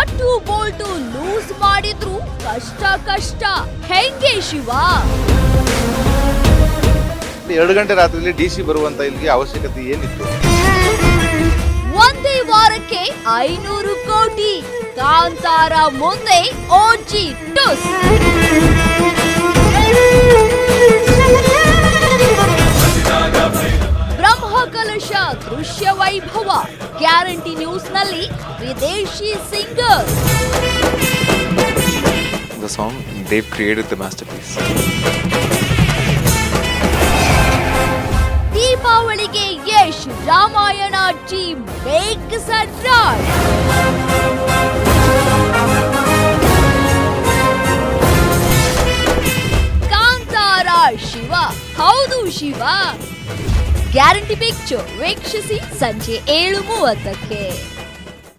Nut Bolt loose ಮಾಡಿದ್ರು ಕಷ್ಟ ಕಷ್ಟ. ಹೆಂಗೆ ಶಿವ? ಎರಡು ಗಂಟೆ ರಾತ್ರಿಯಲ್ಲಿ ಡಿ ಸಿ ಬರುವಂತ ಇಲ್ಲಿಗೆ ಅವಶ್ಯಕತೆ ಏನಿತ್ತು? ಒಂದೇ ವಾರಕ್ಕೆ ಐನೂರು ಕೋಟಿ. ಕಾಂತಾರ ಮುಂದೆ ಓಜಿ ಟುಸ್ ಕಲಶ ದೃಶ್ಯ ವೈಭವ ಗ್ಯಾರಂಟಿ ನ್ಯೂಸ್ನಲ್ಲಿ ವಿದೇಶಿ singer. The song, they've created the masterpiece. ದೀಪಾವಳಿಗೆ ಯಶ್ ರಾಮಾಯಣ ಟೀಮ್ ಬೇಕ್ ಸರ್ರಾಜ್ ಕಾಂತಾರ ಶಿವ ಹೌದು ಶಿವ. ಗ್ಯಾರಂಟಿ ಪಿಕ್ಚರ್ ವೀಕ್ಷಿಸಿ ಸಂಜೆ ಏಳು ಮೂವತ್ತಕ್ಕೆ.